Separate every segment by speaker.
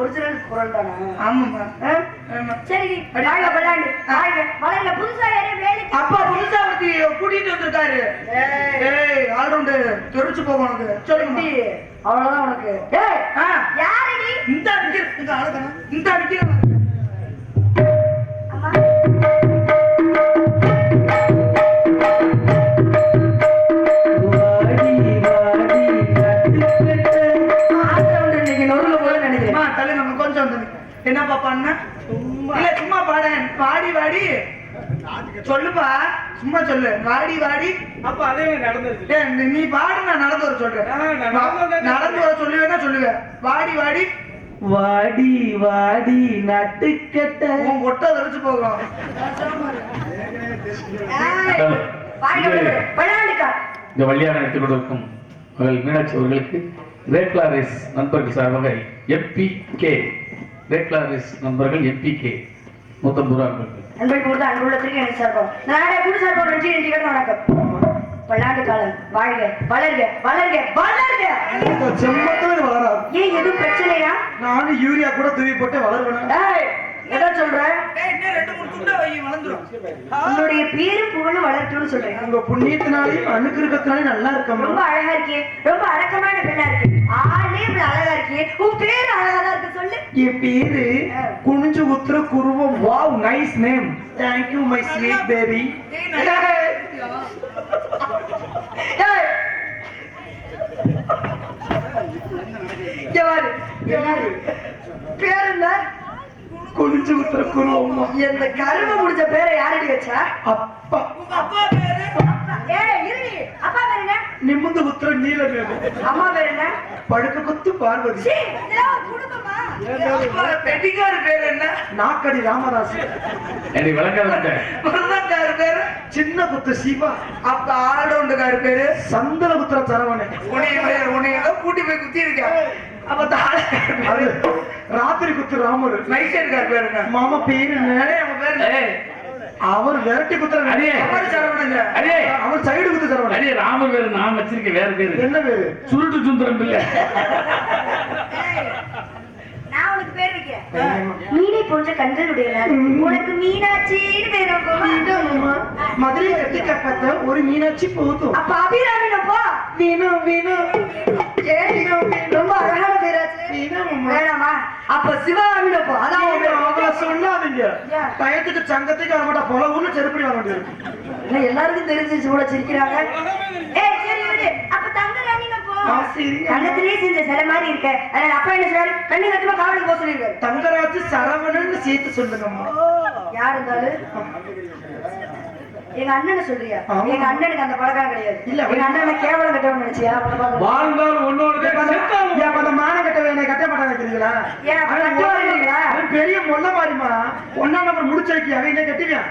Speaker 1: Original குரல் தானே?
Speaker 2: ஆமாம்மா.
Speaker 1: ஆ?
Speaker 2: ஆமா.
Speaker 1: சரி வாழ்க விளையாண்டு வாழ்க வளருங்க புதுசா யாரையும் வேலைக்கு
Speaker 2: அப்பா புதுசா ஒருத்தி கூட்டிட்டு வந்திருக்காரு. ஏய். ஆல்ரவுண்டு தெரிச்சு போகும் உனக்கு. சொல்லுங்க?
Speaker 1: அவ்வளவுதான் உனக்கு. ஏய்
Speaker 2: ஆ.
Speaker 1: யாரடி
Speaker 2: இந்த அடிக்கிற இந்த அழகான இந்த அடிக்கிற சும்மா சொல்லு. வாடி வாடி.
Speaker 3: அப்ப அதே நடந்துருச்சு.
Speaker 2: நீ- பாடு நான் நடந்து வர சொல்றேன்.
Speaker 3: நடந்து
Speaker 2: வர சொல்லுவேன்னா சொல்லுவேன்? வாடி வாடி.
Speaker 3: வாடி வாடி நட்டுக்கட்ட
Speaker 2: உன் ஒட்ட தெளிச்சு போகும்
Speaker 4: இந்த வழியாக எடுத்துக் கொண்டிருக்கும் மகள் மீனாட்சி அவர்களுக்கு ரேக்லாரிஸ் நண்பர்கள் சார்பாக எம்பி கே. ரேக்லாரிஸ் நண்பர்கள் எம்பி கே. நூத்தம்பது ரூபா அவர்களுக்கு
Speaker 1: அன்பை கொடுத்து அன்புள்ளத்திற்கு எனக்கு சார்பம் நாடே குடி சார்பம் நன்றி நன்றி கடன் வணக்கம் பல்லாண்டு காலம். வாழ்க வளர்க வளர்க வளர்க!
Speaker 2: செம்மத்தவே வளராது
Speaker 1: ஏன் எதுவும் பிரச்சனையா?
Speaker 2: நானும் யூரியா கூட தூவி போட்டு வளருவேன்?
Speaker 1: என்ன சொல்ற?
Speaker 2: இன்னும் ரெண்டு மூணு துண்டை வை வளர்ந்துரும்.
Speaker 1: உன்னுடைய பேரும் புகழும் வளர்த்துன்னு சொல்றேன்.
Speaker 2: உங்க புண்ணியத்தினாலையும் அனுக்கிரகத்தினாலையும் நல்லா இருக்கம்மா
Speaker 1: ரொம்ப அழகா இருக்கே. ரொம்ப அடக்கமான பெண்ணா இருக்கு. ஆளே இப்படி அழகா இருக்கே. உன் பேரு அழகா இருக்கு சொல்லு.
Speaker 2: என் பேரு குனிஞ்சு Uthira குருவம் wow nice name thank you my sweet baby
Speaker 1: பேர் என்ன
Speaker 2: உத்திர குருவம்
Speaker 1: இந்த கருமை முடிச்ச பேரை யாரடி வச்சா
Speaker 2: அப்பா.
Speaker 1: ஏய் இருடி அப்பா பேர் என்ன
Speaker 2: நிமிந்து உத்திர நீல பேபி
Speaker 1: அம்மா பேர் என்ன?
Speaker 2: படுக்க குத்து பார்வதி. பெட்டிக்காரு பேர் என்ன? நாக்கடி ராமதாஸ்
Speaker 4: என்னை விளக்காத
Speaker 2: மருதக்காரு பேரு? சின்ன குத்து சிவா அப்ப ஆடோண்டுக்காரு பேரு? சந்தன குத்துற சரவணன். உன்னைய உன்னைய கூட்டி போய் குத்தி இருக்கேன் அப்ப தாழ ராத்திரி குத்து ராமர். நைசேருக்காரு பேரு என்ன? மாமா பேரு என்ன? அவன் பேரு? அவர் விரட்டி குத்துற
Speaker 4: அடே.
Speaker 2: அவர் சரவணங்க.
Speaker 4: அடே.
Speaker 2: அவர் சைடு குத்து சரவணன்
Speaker 4: அடே ராமர் பேரு நான் வச்சிருக்க வேற பேரு.
Speaker 2: என்ன பேரு?
Speaker 4: சுருட்டு சுந்தரம் பிள்ளை.
Speaker 1: மீனை போன்ற கண்களுடைய உனக்கு மீனாட்சின்னு பேர் வைப்போமா?
Speaker 2: மதுரை கட்டி கப்பத்த ஒரு மீனாட்சி போதும்
Speaker 1: அப்ப அபிராமின போ.
Speaker 2: வீணும் வீணும்
Speaker 1: ரொம்ப அழகான பேராச்சு.
Speaker 2: வீணும்
Speaker 1: வேணாமா? அப்ப சிவகாமின போ. அதான்
Speaker 2: டயத்துக்கு சங்கத்துக்கு வர மாட்டா போல ஊர்ல செருப்படி வாங்க வேண்டியது.
Speaker 1: எல்லாருக்கும் தெரிஞ்சிச்சு கூட சிரிக்கிறாங்க. ஏய் சரி விடு. அப்ப தங்க ராணின போ.
Speaker 2: ஆ, சரிங்க.
Speaker 1: கண்ணத்திலேயே செஞ்ச சிலை மாதிரி இருக்க. அதனால அப்பா என்ன சொல்றாரு கண்ணு கத்துமா காவலுக்கு போக சொல்லிருக்காரு
Speaker 2: தங்கராஜ் சரவணன் சேர்த்து சொல்லுங்கம்மா.
Speaker 1: யார் இருந்தாலும்? எங்க அண்ணனை சொல்றியா. எங்க அண்ணனுக்கு அந்த பழக்கம் கிடையாது.
Speaker 2: இல்ல,
Speaker 1: எங்க அண்ணனை கேவலம் கட்டவன் நினைச்சியா
Speaker 4: வாழ்ந்தால் ஒன்னோட
Speaker 2: அந்த மான கட்ட வேணை கட்ட
Speaker 1: இல்லைங்களா?
Speaker 2: அவன் பெரிய மொல்ல மாதிரிமா ஒன்னா நம்பர் முடிச்சு வைக்க அவன் என்ன கட்டுவியான்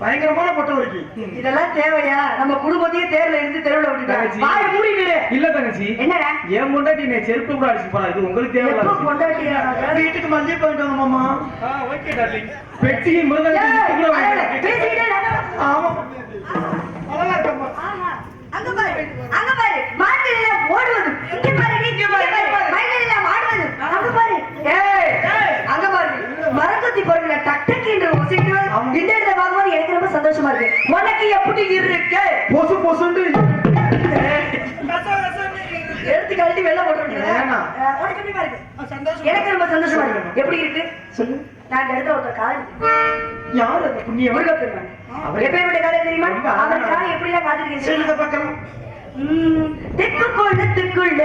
Speaker 2: பயங்கரமான பொட்டை வரைக்கும்
Speaker 1: இதெல்லாம் தேவையா? நம்ம குடும்பத்தையே தேர்ல இருந்து தெருவுல விட்டுட்டாங்க. வாய் மூடிடு
Speaker 3: இல்ல தங்கச்சி.
Speaker 1: என்னடா?
Speaker 3: என் முன்னாடி நீ செருப்பு கூட அடிச்சு போறா. இது உங்களுக்கு
Speaker 1: எப்ப
Speaker 3: தேவையில்ல
Speaker 1: பொண்டாட்டியா?
Speaker 2: வீட்டுக்கு மல்லிகை போயிட்டு வந்தோமாமா
Speaker 3: ஓகே டார்லிங் பெட்டியின் முதல்ல
Speaker 2: ஆமா. அழகா இருக்கம்மா.
Speaker 1: ஆஹா, அங்க பாரு அங்க பாரு. மாட்டு ஓடுவது இங்க பாரு நீ இங்க பாரு மயில்கள் எல்லாம் ஆடுவது அங்க பாரு ஏய் அங்க பாரு மரங்கத்தி பொருள்ல டக் என்று ஒசிட்டு இந்த இடத்துல பார்க்கும்போது எனக்கு ரொம்ப சந்தோஷமா இருக்கு. உனக்கு எப்படி இருக்கு?
Speaker 2: பொசு பொசுண்டு.
Speaker 1: எடுத்து கழட்டி வெளில போட்டு
Speaker 2: வேணாம்.
Speaker 1: உனக்கு எப்படி இருக்கு. எனக்கு ரொம்ப சந்தோஷமா இருக்கு. எப்படி இருக்கு?
Speaker 2: சொல்லு.
Speaker 1: நான் இடத்துல ஒருத்தர் காதல்.
Speaker 2: யார் அந்த புண்ணியம்
Speaker 1: முருகப்பெருமான். அவர். எப்பேருடைய காதல் தெரியுமா. அவருக்காக எப்படி எல்லாம் காதலிக்கிறேன்
Speaker 2: சொல்லுங்க பார்க்கலாம்.
Speaker 1: தெற்கு கோலத்துக்குள்ள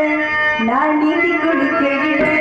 Speaker 1: நான் நீந்தி குளிக்கையிலே